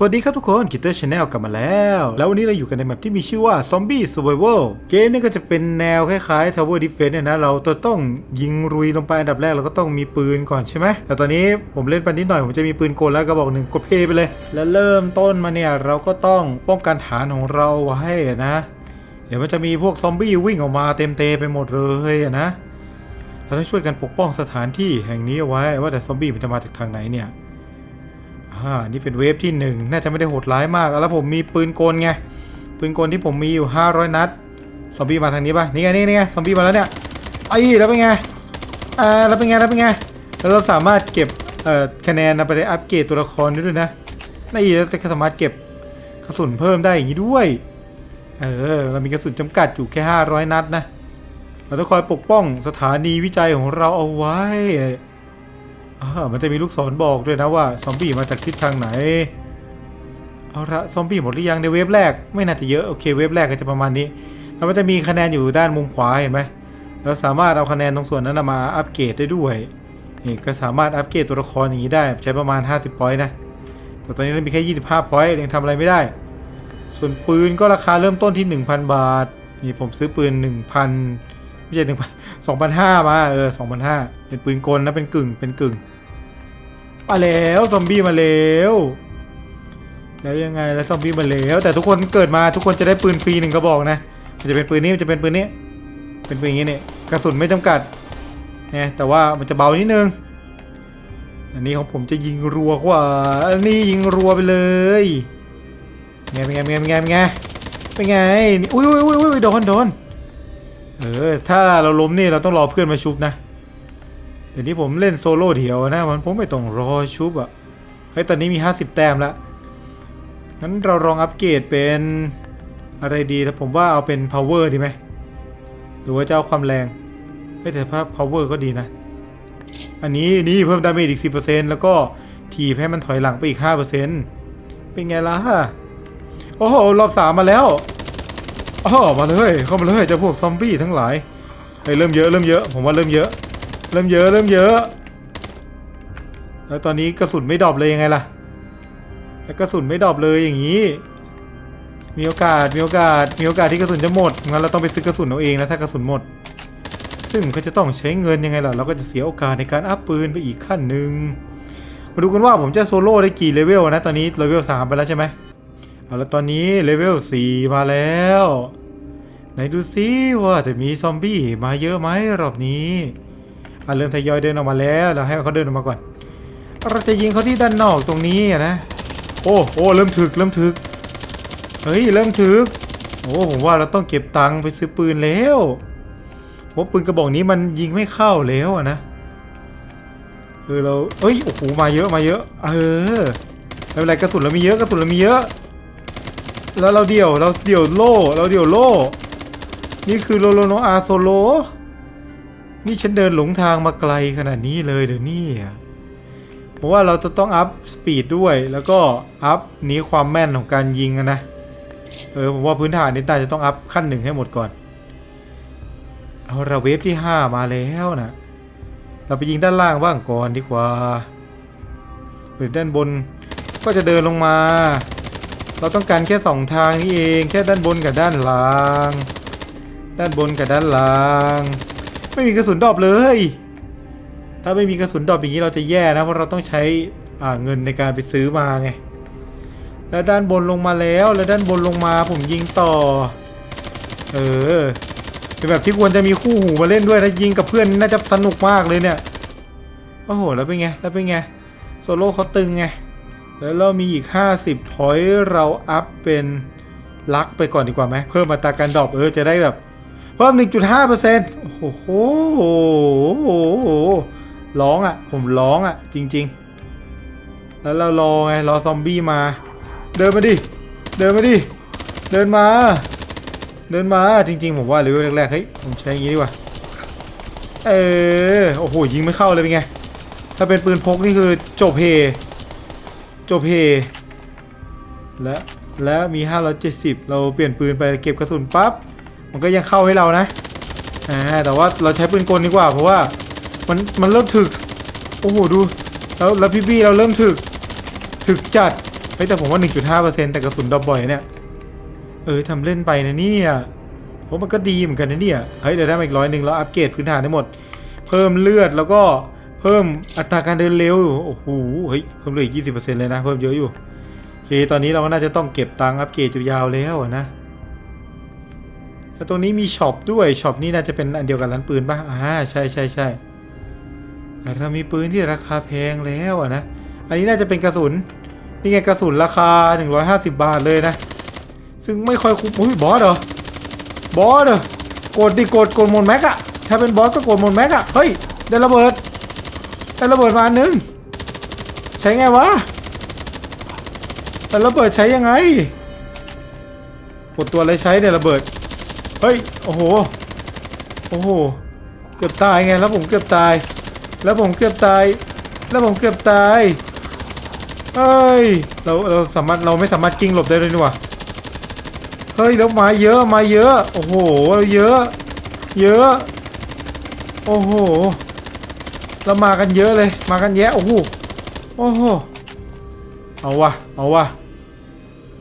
สวัสดีครับทุกคนกิตเตอร์ชาแนลกลับมาแล้ว แล้ววันนี้เราอยู่กันในแมปที่มีชื่อว่า Zombie Survival เกมนี้ก็จะเป็นแนวคล้ายๆ Tower Defense เนี่ยนะ เราต้องยิงรุยลงไปอันดับแรกเราก็ต้องมีปืนก่อนใช่ไหม แต่ตอนนี้ผมเล่นไปนิดหน่อย ผมจะมีปืนกลแล้วก็บอกหนึ่งกดเพย์ไปเลย แล้วเริ่มต้นมาเนี่ย เราก็ต้องป้องกันฐานของเราไว้นะ เดี๋ยวมันจะมีพวกซอมบี้วิ่งออกมาเต็มเตไปหมดเลยนะ เราต้องช่วยกันปกป้องสถานที่แห่งนี้เอาไว้ว่าแต่ซอมบี้มันจะมาจากทางไหนเนี่ย อ่านี่เป็นเวฟที่หนึ่งน่าจะไม่ได้โหดร้ายมาก แล้วผมมีปืนกลไง ปืนกลที่ผมมีอยู่ 500 นัด ซอมบี้มาทางนี้ป่ะนี่ไงนี่ไงซอมบี้มาแล้วเนี่ยไอ้แล้วเป็นไง อ่า แล้วเป็นไง แล้วเป็นไง แล้วเราสามารถเก็บ เอ่อ คะแนนไปได้อัปเกรดตัวละครได้ด้วยนะนี่แล้วจะสามารถเก็บกระสุนเพิ่มได้อย่างนี้ด้วย เออ เรามีกระสุนจำกัดอยู่แค่ 500 นัดนะ เราต้องคอยปกป้องสถานีวิจัยของเราเอาไว้ อ่ามันจะมีลูกศรบอกด้วยนะว่าซอมบี้มาจากทิศทางไหน เอาละซอมบี้หมดหรือยังในเวฟแรก ไม่น่าจะเยอะโอเคเวฟแรกก็จะประมาณนี้ แล้วมันจะมีคะแนนอยู่ด้านมุมขวาเห็นไหมเราสามารถเอาคะแนนตรงส่วนนั้นมาอัปเกรดได้ด้วยนี่ก็สามารถอัปเกรดตัวละครอย่างนี้ได้ใช้ประมาณ 50 พอยต์นะแต่ตอนนี้เรามีแค่ 25 พอยต์ยังทำอะไรไม่ได้ ส่วนปืนก็ราคาเริ่มต้นที่ 1,000 บาทนี่ผมซื้อปืน 1,000 ไม่ใช่1,000 2,500มาเออ2,500เป็นปืนกลนะเป็นกึ่งเป็นกึ่งมาแล้วซอมบี้มาแล้วแล้วยังไงแล้วซอมบี้มาแล้ว แต่ทุกคนเกิดมาทุกคนจะได้ปืนฟรีหนึ่งกระบอกนะมันจะเป็นปืนนี้มันจะเป็นปืนนี้ เป็นปืนอย่างนี้เนี่ยกระสุนไม่จำกัดนี่ยแต่ว่ามันจะเบานิดนึงอันนี้ของผมจะยิงรัวกว่าอันนี้ยิงรัวไปเลยไงเป็นไงเป็นไงเป็นไงเป็นไงเป็นไงอุ้ยอุ้ยอุ้ยอุ้ยโดนโดน เออ ถ้าเราล้มนี่เราต้องรอเพื่อนมาชุบนะเดี๋ยวนี้ผมเล่นโซโล่เดี่ยวนะมันผมไม่ต้องรอชุบอะ่ะเฮ้ยตอนนี้มี 50 แต้มแล้วงั้นเราลองอัปเกรดเป็นอะไรดีแล้วผมว่าเอาเป็น power ดีไหมหรือว่าจะเอาความแรงเฮ้ยแต่ภาพ power ก็ดีนะ อันนี้นี่เพิ่มดาเมจอีก 10%แล้วก็ทีบให้มันถอยหลังไปอีก 5%เป็นไงล่ะโอ้โหรอบสามมาแล้ว อ๋อมาเลยเข้ามาเลยเจ้าพวกซอมบี้ทั้งหลายเฮ้ยเริ่มเยอะเริ่มเยอะผมว่าเริ่มเยอะ เริ่มเยอะเริ่มเยอะแล้วตอนนี้กระสุนไม่ดรอปเลยยังไงล่ะแล้วกระสุนไม่ดรอปเลยอย่างนี้ มีโอกาสมีโอกาสมีโอกาสที่กระสุนจะหมดงั้นเราต้องไปซื้อกระสุนเอาเองนะถ้ากระสุนหมด ซึ่งก็จะต้องใช้เงินยังไงล่ะเราก็จะเสียโอกาสในการอัพปืนไปอีกขั้นหนึ่งมาดูกันว่าผมจะโซโล่ได้กี่เลเวลนะตอนนี้เลเวลสามไปแล้วใช่ไหม เอาล้วตอนนี้เลเวลสี่มาแล้ว ไหนดูซิว่าจะมีซอมบี้มาเยอะไหมรอบนี้อะเริ่มทยอยเดินออกมาแล้วเราให้เขาเดินออกมาก่อน เราจะยิงเขาที่ด้านนอกตรงนี้นะ โอ้โอ้เริ่มถึกเริ่มถึกเฮ้ยเริ่มถึกโอ้ผมว่าเราต้องเก็บตังค์ไปซื้อปืนแล้วเพราะปืนกระบอกนี้มันยิงไม่เข้าแล้วอะนะเออเราเอ้ยโอ้โหมาเยอะมาเยอะ เออไม่เป็นไรกระสุนเรามีเยอะกระสุนเรามีเยอะ แล้วเราเดี่ยวเราเดี่ยวโล่เราเดี่ยวโล่นี่คือโลโลโนอาโซโล นี่ฉันเดินหลงทางมาไกลขนาดนี้เลยเดี๋ยวนี้เพราะว่าเราจะต้องอัพสปีดด้วยแล้วก็อัพนี้ความแม่นของการยิงนะเออผมว่าพื้นฐานนี้ตาจะต้องอัพขั้นหนึ่งให้หมดก่อนเอาเราเวฟที่ 5 มาแล้วนะเราไปยิงด้านล่างบ้างก่อนดีกว่าหรือด้านบนก็จะเดินลงมา เราต้องการแค่สองทางนี้เองแค่ด้านบนกับด้านล่าง ด้านบนกับด้านล่าง ไม่มีกระสุนดอปเลย ถ้าไม่มีกระสุนดอปอย่างนี้เราจะแย่นะเพราะเราต้องใช้เงินในการไปซื้อมาไงแล้วด้านบนลงมาแล้วแล้วด้านบนลงมาผมยิงต่อ เออเป็นแบบที่ควรจะมีคู่หูมาเล่นด้วยถ้ายิงกับเพื่อนน่าจะสนุกมากเลยเนี่ยโอ้โหแล้วเป็นไงแล้วเป็นไงโซโล่เขาตึงไง แล้วเรามีอีก 50พอยเราอัพเป็นลักไปก่อนดีกว่าไหมเพิ่มมาตราการดรอปเออจะได้แบบ เพิ่ม 1.5%โอ้โหร้องอะ ผมร้องอะ จริง ๆ แล้วเรารอไงรอซอมบี้มา เดินมาดิ เดินมาดิ เดินมา เดินมาจริง ๆ ผมว่าเลเวลแรกๆเฮ้ยผมใช้อย่างนี้ดีกว่าเออโอ้โหยิงไม่เข้าเลยเป็นไงถ้าเป็นปืนพกนี่คือจบเพ จบเพและและมี 570 เราเปลี่ยนปืนไปเก็บกระสุนปั๊บมันก็ยังเข้าให้เรานะอ่าแต่ว่าเราใช้ปืนกลดีกว่า เพราะว่ามันมันเริ่มถึก โอ้โหดูแล้วแล้วพี่บี้เราเริ่มถึก ถึกจัดเฮ้ยแต่ผมว่า 1.5%แต่กระสุนดรอปบ่อยเนี่ยเออทำเล่นไปนะเนี่ยผมมันก็ดีเหมือนกันนะเนี่ยเฮ้ยเดี๋ยวได้มาอีกร้อยหนึ่งแล้วอัปเกรดพื้นฐานได้หมด เพิ่มเลือดแล้วก็ เพิ่มอัตราการเดินเร็วโอ้โหเฮ้ยเพิ่มเลยอีก20%เลยนะเพิ่มเยอะอยู่โอเคตอนนี้เราก็น่าจะต้องเก็บตังค์อัปเกรดยาวๆแล้วนะแล้วตรงนี้มีช็อปด้วยช็อปนี้น่าจะเป็นอันเดียวกับร้านปืนป่ะอ่าใช่ใช่ใช่แต่เรามีปืนที่ราคาแพงแล้วอะนะอันนี้น่าจะเป็นกระสุนนี่ไงกระสุนราคา 150 บาทเลยนะ ซึ่งไม่ค่อยคุ้มอุ้ยบอสเหรอบอสเหรอกดดิกดกดหมดแม็กอะถ้าเป็นบอสก็กดหมดแม็กอะเฮ้ยได้ระเบิด ได้ระเบิดมาอันนึง ใช้ไงวะแต่ระเบิดใช้ยังไงกดตัวอะไรใช้เนี่ยระเบิด เฮ้ย โอ้โห โอ้โห เกือบตายไง แล้วผมเกือบตาย แล้วผมเกือบตาย แล้วผมเกือบตาย เฮ้ย เรา เราสามารถ เราไม่สามารถกิ้งหลบได้เลยนี่หว่าเฮ้ย แล้วมาเยอะ มาเยอะ โอ้โหเยอะ เยอะ โอ้โห เรามากันเยอะเลย มากันแยะโอ้โหโอ้โหเอาวะเอาวะ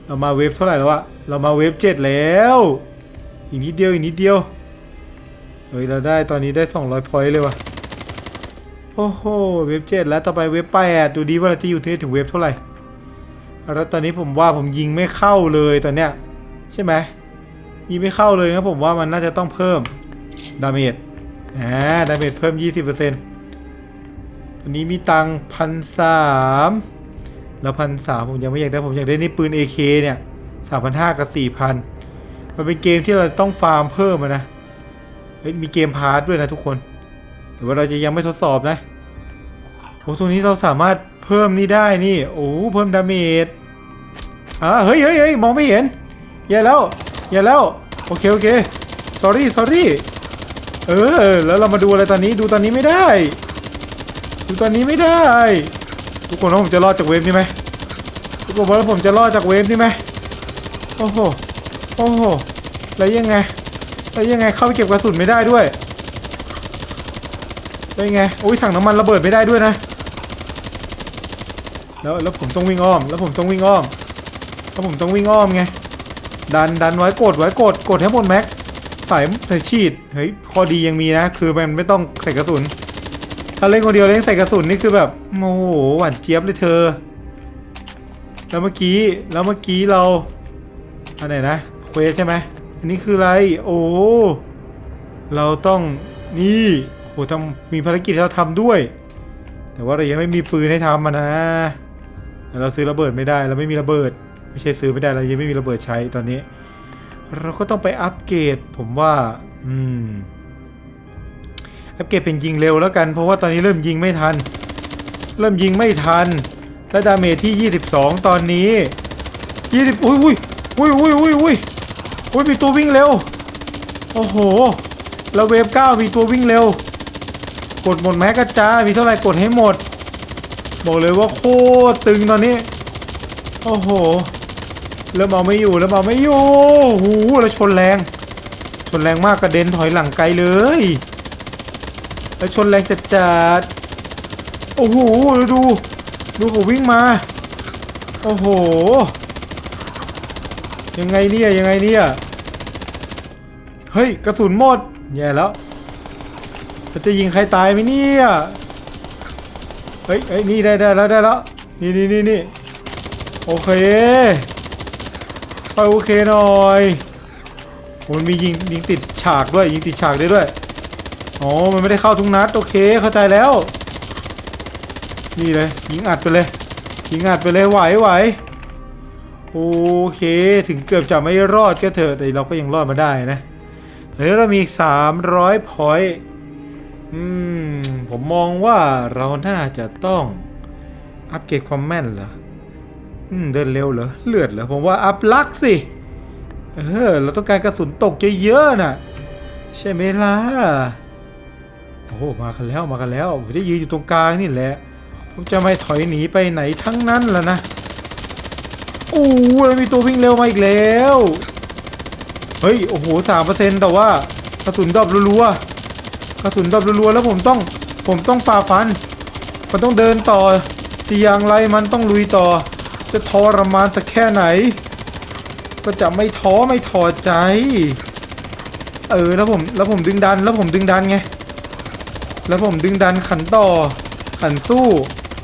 เรามาเวฟเท่าไหร่แล้ววะเรามาเวฟเจ็ดแล้วอีกนิดเดียวอีกนิดเดียวเฮ้ยเราได้ตอนนี้ได้ 200พอยต์เลยวะโอ้โหเวฟเจ็ดแล้วต่อไปเวฟแปดดูดีว่าเราจะอยู่ที่ถึงเวฟเท่าไหร่แล้วตอนนี้ผมว่าผมยิงไม่เข้าเลยตอนเนี้ยใช่ไหมยิงไม่เข้าเลยครับผมว่ามันน่าจะต้องเพิ่มดาเมจอ่าดาเมจเพิ่ม 20% ตอนนี้มีตังพันสามแล้วพันสามผมยังไม่อยากได้ผมอยากได้นี่ปืน AK เนี่ยสามพันห้ากับสี่พันมันเป็นเกมที่เราต้องฟาร์มเพิ่มนะเฮ้ยมีเกมพาร์ทด้วยนะทุกคนหรือว่าเราจะยังไม่ทดสอบนะโอ้ตรงนี้เราสามารถเพิ่มนี่ได้นี่โอ้เพิ่มดาเมจอ่าเฮ้ยเฮ้ยเฮ้ยมองไม่เห็นอย่าแล้วอย่าแล้วโอเคโอเค sorry sorry เออแล้วเรามาดูอะไรตอนนี้ดูตอนนี้ไม่ได้ ดูตอนนี้ไม่ได้ ทุกคนว่าผมจะรอดจากเวฟนี้ไหมทุกคนว่าผมจะรอดจากเวฟนี้ไหมโอ้โหโอ้โหแล้วยังไงแล้วยังไงเข้าไปเก็บกระสุนไม่ได้ด้วยแล้วยังไงโอ้ยถังน้ำมันระเบิดไม่ได้ด้วยนะแล้วแล้วผมต้องวิ่งอ้อม แล้วผมต้องวิ่งอ้อมแล้วผมต้องวิ่งอ้อมไงดันดันไว้กดไว้กดกดให้หมดแม็กใส่ใส่ฉีดเฮ้ยข้อดียังมีนะ คือมันไม่ต้องใส่กระสุน ถ้าเล่นคนเดียวเล่นใส่กระสุนนี่คือแบบโอ้โหหวานเจี๊ยบเลยเธอ แล้วเมื่อกี้แล้วเมื่อกี้เราอันไหนนะเควสใช่ไหมอันนี้คืออะไร โอ้เราต้องนี่โหทำมีภารกิจให้เราทำด้วย แต่ว่าเรายังไม่มีปืนให้ทำมานะแต่เราซื้อระเบิดไม่ได้เราไม่มีระเบิด ไม่ใช่ซื้อไม่ได้เรายังไม่มีระเบิดใช้ตอนนี้ เราก็ต้องไปอัปเกรดผมว่า อืม แอปเกรดเป็นยิงเร็วแล้วกัน เพราะว่าตอนนี้เริ่มยิงไม่ทัน เริ่มยิงไม่ทัน และดาเมจที่ 22 ตอนนี้ 20อุ้ยอุ้ยอุ้ยอุ้ยอุ้ยอุ้ยอุ้ยมีตัววิ่งเร็ว โอ้โห แล้วเวฟ9มีตัววิ่งเร็ว กดหมดแม็กกระจามีเท่าไหร่กดให้หมด บอกเลยว่าโคตรตึงตอนนี้ โอ้โห เริ่มเอาไม่อยู่เริ่มเอาไม่อยู่โอ้โหแล้วชนแรง ชนแรงมากกระเด็นถอยหลังไกลเลย แล้วชนแรงจัดจัดๆโอ้โหดูดูเขาวิ่งมา โอ้โห ยังไงเนี่ยยังไงเนี่ยเฮ้ยกระสุนหมดแย่แล้วจะยิงใครตายไหมเนี่ยเฮ้ยเฮ้ยนี่ได้ได้แล้วได้แล้วนี่นี่นี่นี่โอเคไปโอเคหน่อยมันมียิงยิงติดฉากด้วยยิงติดฉากได้ด้วย อ๋อ มันไม่ได้เข้าทุกนัด โอเค เข้าใจแล้ว นี่เลย ยิงอัดไปเลย ยิงอัดไปเลย ไหวไหวโอเค ถึงเกือบจะไม่รอดก็เถอะ แต่เราก็ยังรอดมาได้นะตอนนี้เรามี 300 พอยต์อืม ผมมองว่าเราน่าจะต้องอัปเกรดความแม่นเหรอ อืม เดินเร็วเหรอ เลือดเหรอ ผมว่าอัพลักสิ เออ เราต้องการกระสุนตกเยอะๆน่ะ ใช่ไหมล่ะ โอ้มากันแล้วมากันแล้วผมจะยืนอยู่ตรงกลางนี่แหละ ผมจะไม่ถอยหนีไปไหนทั้งนั้นแล้วนะโอ้ยมีตัววิ่งเร็วมาอีกแล้ว เฮ้ยโอ้โหสามเปอร์เซ็นต์แต่ว่ากระสุนดอปรัวๆกระสุนดอปรัวๆแล้วผมต้องผมต้องฝ่าฟัน มันต้องเดินต่อที่อย่างไรมันต้องลุยต่อ จะทรมานสักแค่ไหน ก็จะไม่ท้อไม่ถอดใจ เออแล้วผมแล้วผมดึงดันแล้วผมดึงดันไง แล้วผมดึงดันขันต่อ ขันสู้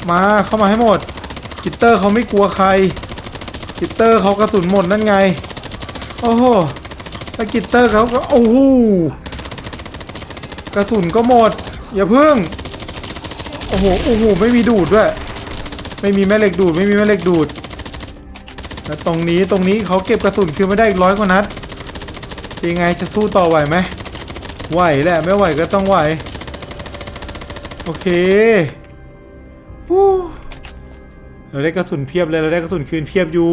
มาเข้ามาให้หมด กิตเตอร์เขาไม่กลัวใคร กิตเตอร์เขากระสุนหมดนั่นไง โอ้โหแล้วกิตเตอร์เขาก็โอ้โหกระสุนก็หมด อย่าเพึ่ง โอ้โหโอ้โหไม่มีดูดด้วย ไม่มีแม่เหล็กดูด ไม่มีแม่เหล็กดูดแล้วตรงนี้ตรงนี้เขาเก็บกระสุนคือไม่ได้อีกร้อยกว่านัดยังไงจะสู้ต่อไหวไหมไหวแหละไม่ไหวก็ต้องไหว โอเคเราได้กระสุนเพียบเลย เราได้กระสุนคืนเพียบอยู่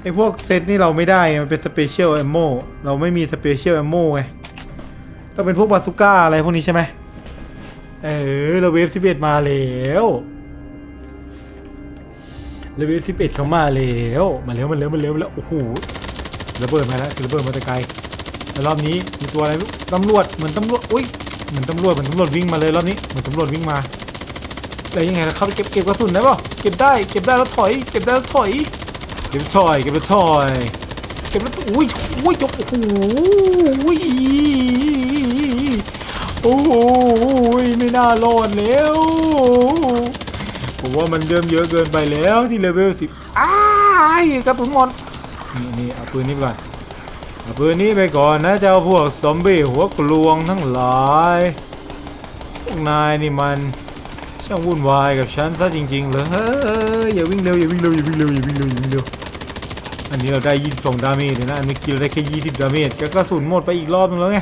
ไอพวกเซตนี่เราไม่ได้ มันเป็นสเปเชียลแอมโมเราไม่มีสเปเชียลแอมโมไง ต้องเป็นพวกบาซูก้าอะไรพวกนี้ใช่ไหมเออเราเวฟสิบเอ็ดมาแล้วเราเวฟสิบเอ็ดเขามาแล้วมาแล้วมาแล้วมาแล้วมาแล้วโอ้โหระเบิดมาแล้วคือระเบิดมาแต่ไกลแล้วรอบนี้มีตัวอะไรตำรวจเหมือนตำรวจอุ้ย เหมือนตำรวจเหมือนตำรวจวิ่งมาเลยรอบนี้เหมือนตำรวจวิ่งมาแล้วยังไงเข้าไปเก็บเก็บกระสุนได้ป่ะเก็บได้เก็บได้แล้วถอยเก็บได้แล้วถอยเก็บถอยเก็บแล้วถอยเก็บแล้วอุ้ยอุ้ยจบโอ้โหอุ้ยโอ้โหไม่น่ารอดแล้วผมว่ามันเริ่มเยอะเกินไปแล้วที่เลเวลสิบอ้ายกระสุนหมดนี่นี่เอาปืนนี้ไปก่อน ปืนนี้ไปก่อนนะเจ้าพวกซอมบี้หัวกลวงทั้งหลายพวกนายนี่มันช่างวุ่นวายกับฉันซะจริงๆเลยเฮ้ยอย่าวิ่งเร็วอย่าวิ่งเร็วอย่าวิ่งเร็วอย่าวิ่งเร็วอย่าวิ่งเร็วอันนี้เราได้22ดาเมจเลยนะอันเมื่อกี้เราได้แค่20ดาเมจก็กระสุนหมดไปอีกรอบนึงแล้วไง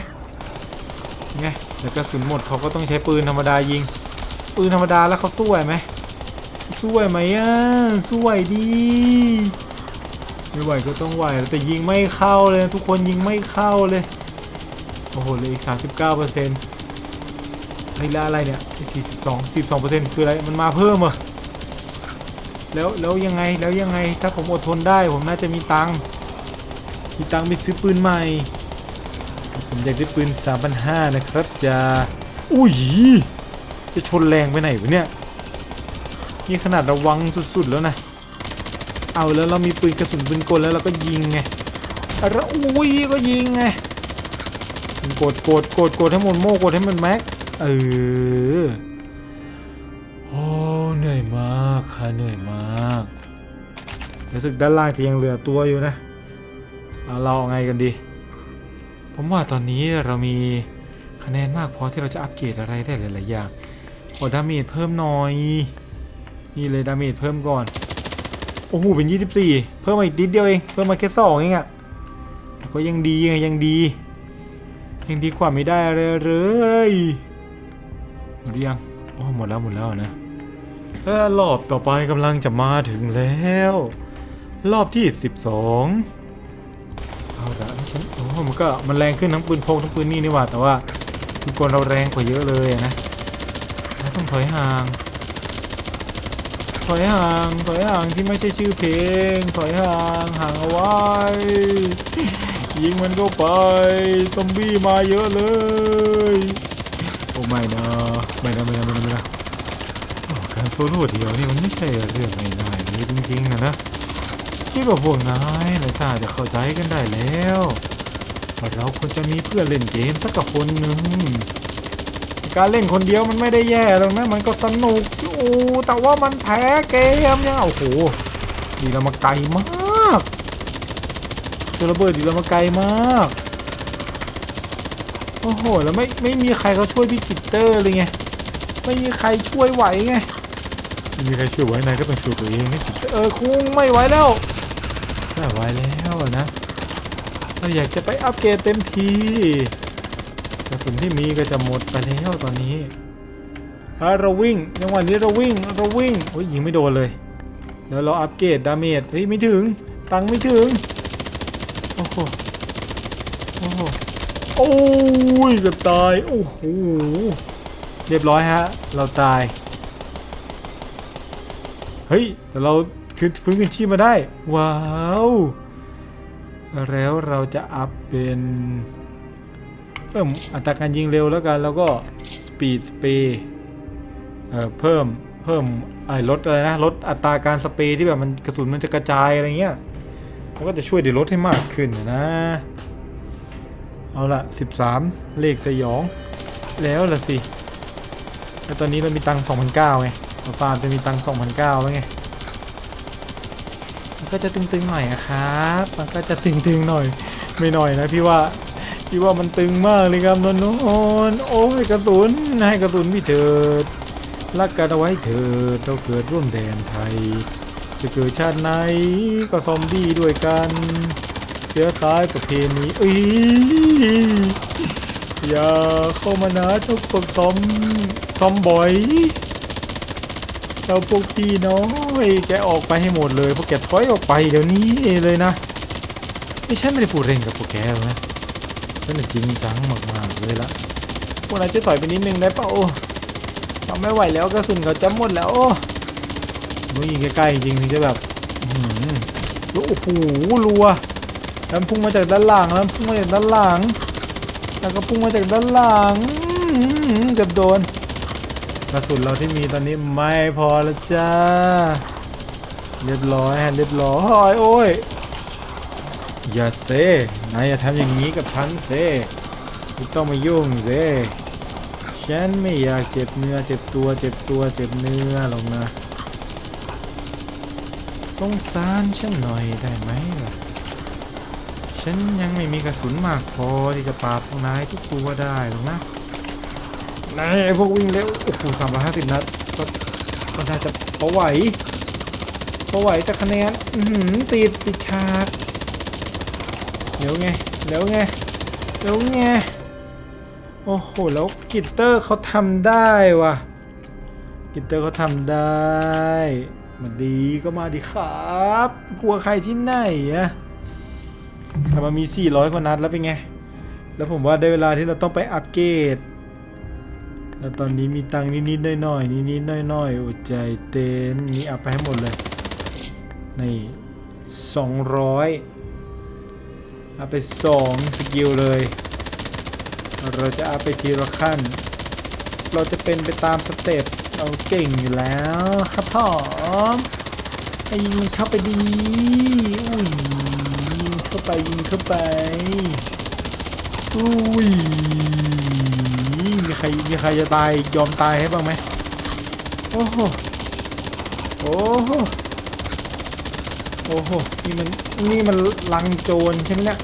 ไงแล้วกระสุนหมดเขาก็ต้องใช้ปืนธรรมดายิง ปืนธรรมดาแล้วเขาสู้ไหวไหมสู้ไหวไหมอะสู้ไหวดี ไม่ไหวก็ต้องไหวแต่ยิงไม่เข้าเลยทุกคนยิงไม่เข้าเลย โอ้โหเหลยอีก 39เปอร์เซ็นต์ไอ้ละอะไรเนี่ย42 42เปอร์เซ็นต์คืออะไร มันมาเพิ่มเหรอแล้วแล้วยังไงแล้วยังไงถ้าผมอดทนได้ผมน่าจะมีตังค์มีตังค์ไปซื้อปืนใหม่ ผมอยากได้ปืน3,500นะครับจะอุ้ยจะชนแรงไปไหนวะเนี่ยนี่ขนาดระวังสุดๆแล้วนะ เอาแล้วเรามีปืนกระสุนปืนกลแล้วเราก็ยิงไงแล้วอุ้ยก็ยิงไงกดกดกดกดให้หมดโม่กดให้มันแม็กเออโอ้เหนื่อยมากค่ะเหนื่อยมากรู้สึกด้านล่างจะยังเหลือตัวอยู่นะเอาเราเอาไงกันดี ผมว่าตอนนี้เรามีคะแนนมากพอที่เราจะอัปเกรดอะไรได้หลายๆอย่างขอดาเมจเพิ่มหน่อย นี่เลยดาเมจเพิ่มก่อน โอ้โหเป็น 24 เพิ่มมาอีกนิดเดียวเอง เพิ่มมาแค่สองเองอะก็ยังดีไงยังดี ยังดีกว่าไม่ได้เลยเลยหมดยังโอ้หมดแล้วหมดแล้วนะเออรอบต่อไปกำลังจะมาถึงแล้ว รอบที่ 12 เอาละฉันโอ้มันก็มันแรงขึ้นทั้งปืนพกทั้งปืนนี่นี่ว่าแต่ว่าปืนกลเราแรงกว่าเยอะเลยนะเราต้องถอยห่าง ถอยห่างถอยห่างที่ไม่ใช่ชื่อเพลง ถอยห่างห่างเอาไว้ ยิงมันเข้าไป ซอมบี้มาเยอะเลย โอ้ไม่นะไม่นะไม่นะไม่นะไม่นะการโซโล่เดียวนี่มันไม่ใช่เรื่องง่ายๆเลยจริงๆนะนะคิดว่าพวกนายหลายตาจะเข้าใจกันได้แล้วว่าเราควรจะมีเพื่อนเล่นเกมสักคนหนึ่ง การเล่นคนเดียวมันไม่ได้แย่หรอกนะมันก็สนุกอยู่แต่ว่ามันแพ้เกมเนี่ยโอ้โหดีเรามาไกลมากตัวระเบิดดีเรามาไกลมากโอ้โหแล้วไม่ไม่มีใครเขาช่วยพี่กิตเตอร์เลยไงไม่มีใครช่วยไหวไงไม่มีใครช่วยไหวนายก็ต้องช่วยตัวเองนะกิตเตอร์เออคงไม่ไหวแล้วไม่ไหวแล้วอะนะเราอยากจะไปอัปเกรดเต็มที กระสุนที่มีก็จะหมดไปแล้วตอนนี้เราวิ่งจังหวะนี้เราวิ่งเราวิ่งโอ้ยยิงไม่โดนเลยเดี๋ยวเราอัปเกรดดาเมจเฮ้ยไม่ถึง ตังค์ไม่ถึง โอ้โหโอ้โหโอ้ยเกือบตาย โอ้โห เรียบร้อยฮะ เราตาย เฮ้ย แต่เราคือฟื้นคืนชีพมาได้ ว้าว แล้วเราจะอัพเป็น เพิ่มอัตราการยิงเร็วแล้วกัน แล้วก็ speed spray เอ่อเพิ่มเพิ่มไอ้ลดอะไรนะลดอัตราการสเปรย์ที่แบบมันกระสุนมันจะกระจายอะไรเงี้ยมันก็จะช่วยเดี๋ยวลดให้มากขึ้นนะ เอาละ13 เลขสยอง แล้วละสิแล้วตอนนี้เรามีตังค์2,009ไงเราฟาร์มจะมีตังค์2,009แล้วไงมันก็จะตึงๆหน่อยอะครับ มันก็จะตึงๆหน่อย ไม่หน่อยนะพี่ว่า พี่ว่ามันตึงมากเลยครับนนนโอ้ยกระสุนให้กระสุนพี่เถิดรักกันเอาไว้เถิดเราเกิดร่วมแดนไทย จะเกิดชาติไหนก็ซอมบี้ด้วยกันเชื้อสายประเพณีเอ้ยอย่าเข้ามานะเจ้าพวกซอมซอมบ่อยเจ้าพวกพี่น้อยแกออกไปให้หมดเลยพวกแกถอยออกไปเดี๋ยวนี้เลยนะไม่ใช่ไม่ได้พูดเล่นกับพวกแกหรอกนะ ฉันน่ะจริงจังมากๆเลยละพวกนายจะถอยไปนิดนึงได้เปล่าเราไม่ไหวแล้วกระสุนเขาจะหมดแล้วต้องยิงใกล้ๆจริงถึงจะแบบอื้อหือแล้วโอ้โหรัวแล้วมันพุ่งมาจากด้านหลังแล้วมันพุ่งมาจากด้านหลัง แล้วก็พุ่งมาจากด้านหลังอื้อหือเกือบโดนกระสุนเราที่มีตอนนี้ไม่พอแล้วจ้า เรียบร้อยฮะเรียบร้อยโอ้ย อย่าเซนายอย่าทำอย่างนี้กับฉันเซไม่ต้องมายุ่งเซฉันไม่อยากเจ็บเนื้อเจ็บตัวเจ็บตัวเจ็บเนื้อหรอกนะสงสารฉันหน่อยได้ไหมล่ะ ฉันยังไม่มีกระสุนมากพอที่จะปราบพวกนายทุกตัวได้หรอกนะนายไอ้พวกวิ่งเร็วโอ้โหสามร้อยห้าสิบนัดก็ก็น่าจะพอไหวพอไหวแต่คะแนน อืติดติดฉาก เดี๋ยวไงเดี๋ยวไงเดี๋ยวไงโอ้โหแล้วกิตเตอร์เขาทำได้ว่ะกิตเตอร์เขาทำได้มันดีก็มาดีครับ กลัวใครที่ไหนอะแต่มันมี 400กว่านัดแล้วเป็นไง แล้วผมว่าได้เวลาที่เราต้องไปอัปเกรดแล้วตอนนี้มีตังค์นิดๆหน่อยๆนิดๆหน่อยๆอดใจเต้นนี่อัพไปให้หมดเลย นี่ 200 อาไปสองสกิลเลย เราจะเอาไปทีละขั้น เราจะเป็นไปตามสเต็ปเราเก่งอยู่แล้วครับพ่อมไอ้ยิงเข้าไปดีอุ้ยยิงเข้าไปยิงเข้าไปอุ้ยมีใครมีใครจะตายยอมตายให้บ้างไหมโอ้โหโอ้โหโอ้โหนี่มันนี่มันลังโจรใช่ไหมเนี่ย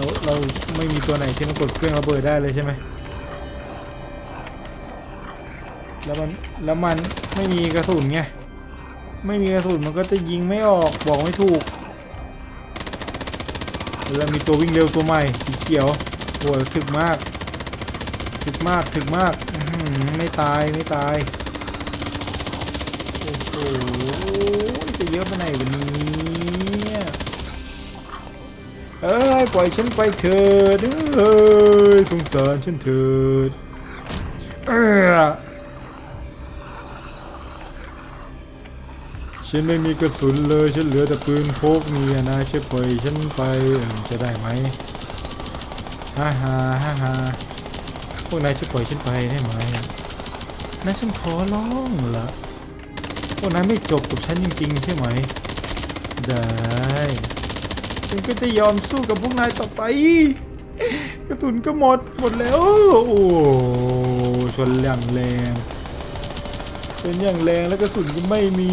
เราเราไม่มีตัวไหนที่มันกดเครื่องระเบิดได้เลยใช่ไหมแล้วมันแล้วมันไม่มีกระสุนไง ไม่มีกระสุนมันก็จะยิงไม่ออกบอกไม่ถูกแล้วมีตัววิ่งเร็วตัวใหม่สีเขียวโหถึกมาก ถึกมากถึกมากไม่ตายไม่ตายโอ้โหจะเยอะไปไหนวันนี้เอ้ย ปล่อยฉันไปเถิดเอ้ยสงสารฉันเถิดเออฉันไม่มีกระสุนเลยฉันเหลือแต่ปืนพกนี่นะช่วยปล่อยฉันไปจะได้ไหมฮ่าฮ่าฮ่าฮ่าพวกนายช่วยปล่อยฉันไปได้ไหมนะฉันขอร้องละพวกนั้นไม่จบกับฉันจริงๆใช่ไหม ได้ ฉันก็จะยอมสู้กับพวกนายต่อไป กระสุนก็หมดหมดแล้ว โอ้ชนอย่างแรงชนอย่างแรงแล้วกระสุนก็ไม่มี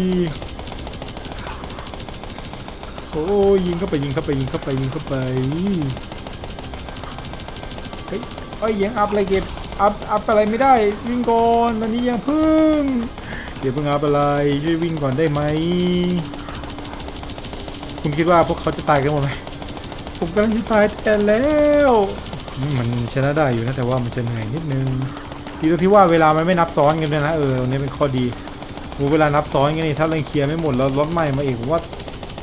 โอ้ยิงเข้าไปยิงเข้าไปยิงเข้าไปยิงเข้าไปเฮ้ยเอ้ยยังอัพอะไรเก็บอัพอัพอะไรไม่ได้วิ่งก่อนตอนนี้ยังพึ่งเดี๋ยวพิ่งอัพอะไรช่วยวิ่งก่อนได้ไหม คุณคิดว่าพวกเขาจะตายกันหมดไหมผมกำลังจะตายแทนแล้วอืมมันชนะได้อยู่นะแต่ว่ามันจะเหนื่อยนิดนึงพี่ก็พี่ว่าเวลามันไม่นับซ้อนกันด้วยนะเออตรงนี้เป็นข้อดีโอ้เวลานับซ้อนกันนี่ถ้าเราเคลียร์ไม่หมดแล้วรถใหม่มาอีกผมว่า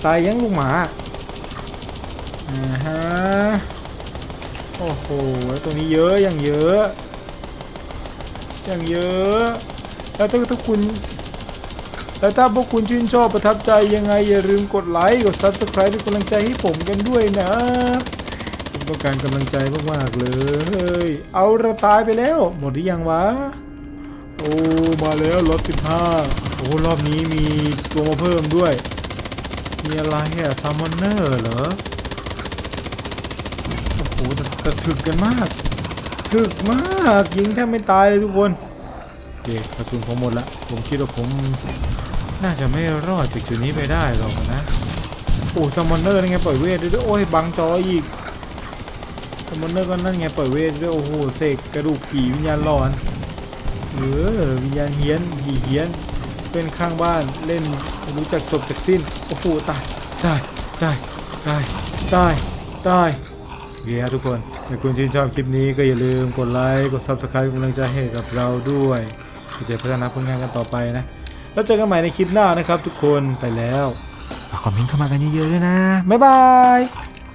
ตายยังลูกหมาอ่าฮะโอ้โหตัวนี้เยอะอย่างเยอะ อย่างเยอะ แล้วถ้าถ้าคุณ แล้วถ้าพวกคุณชื่นชอบประทับใจยังไงอย่าลืมกดไลค์กด Subscribe เป็นกำลังใจให้ผมกันด้วยนะผมต้องการกำลังใจมากๆเลย เอาเราตายไปแล้ว หมดหรือยังวะ โอ้มาแล้วรถ15 โอ้รอบนี้มีตัวมาเพิ่มด้วย มีอะไรอะซัมมอนเนอร์เหรอ โอ้โหแต่ถึกกันมาก ถึกมากยิงแทบไม่ตายเลยทุกคน เคกระสุนผมหมดละผมคิดว่าผมน่าจะไม่รอดจากจุดนี้ไปได้หรอกนะโอ้ซัมมอนเนอร์นั่นไงปล่อยเวทด้วยโอ้ยบังจออีกซัมมอนเนอร์ก็นั่นไงปล่อยเวทด้วยโอ้โหเสกกระดูกผีวิญญาณหลอนเออวิญญาณเฮี้ยนผีเฮี้ยนเป็นข้างบ้านเล่นรู้จักจบจากสิ้นโอ้โหตายตายตายตายตายตายเคครับทุกคนถ้าคุณชื่นชอบคลิปนี้ก็อย่าลืมกดไลค์กด subscribe เป็นกำลังใจให้กับเราด้วย จะพัฒนาผลงานกันต่อไปนะ แล้วเจอกันใหม่ในคลิปหน้านะครับทุกคนไปแล้ว ฝากคอมเมนต์เข้ามากันเยอะๆด้วยนะ บ๊ายบาย